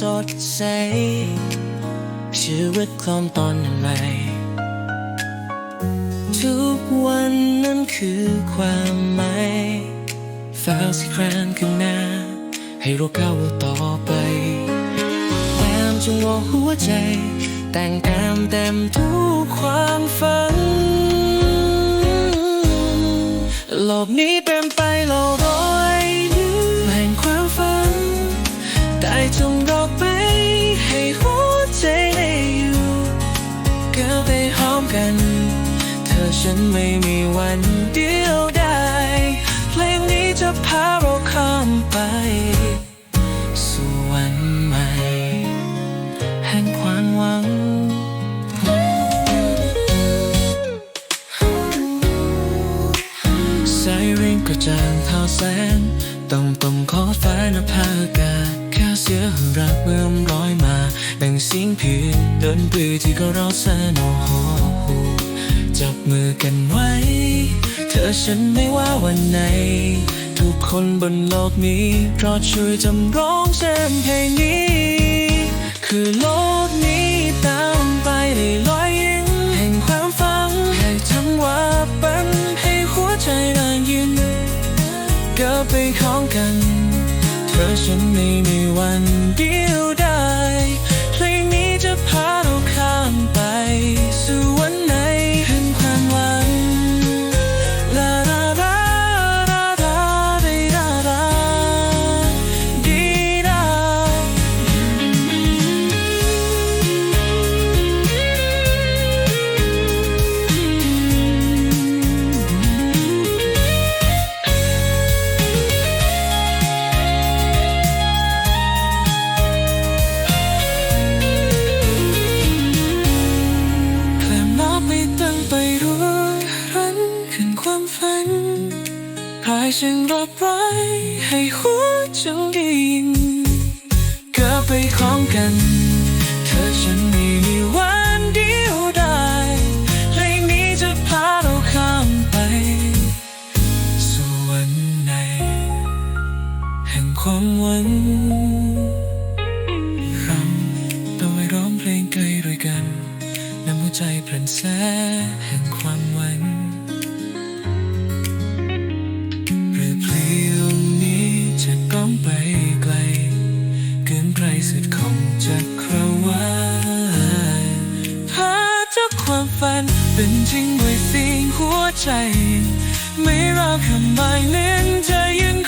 สดใส ชีวิตคลอมตอนใหม่ทุกวันนั้นคือความหมายฟ้าสีครานข้างหน้า ให้เราก้าต่อไปแต้มจงวหัวใจ แต่งแต้มเต็มทุกความฝัน โลกนี้เป็น ฉันไม่มีวันเดียวได้เพลงนี้จะพาเราข้ามไป สู่วันใหม่ แห่งความหวังสายเร่งกระจ่างเท่าแสงต้องต้องขอฟ้านภาอากาศแค่เสียรักเมื่อมร้อยมาดังเสียงเพียงเดินปือที่ก็เราสนโอ จับมือกันไว้ เธอฉันไม่ว่าวันไหน ทุกคนบนโลกนี้รอช่วยจำร้องเช่นเพลงนี้ คือโลกนี้ตามไปในรอยยิ้มแห่งความฝังให้ทั้งว่าปันให้หัวใจนานยืนก็ไปของกัน เธอฉันไม่มีวันเดียว พายฉันรับไว้ให้หัวจงได้ยินเก็ไปของกัน เธอฉันไม่มีวันเดียวได้เพลงนี้จะพาเราข้ามไปสู่วันไหนแห่งความหวังเราต้องไปร้องเพลงไกลด้วยกันนำหัวใจเพลินแสแห่งความ น เป็นจริงด้วยสิ่งหัวใจ ไม่รอคำหมายหนึ่ใจยัง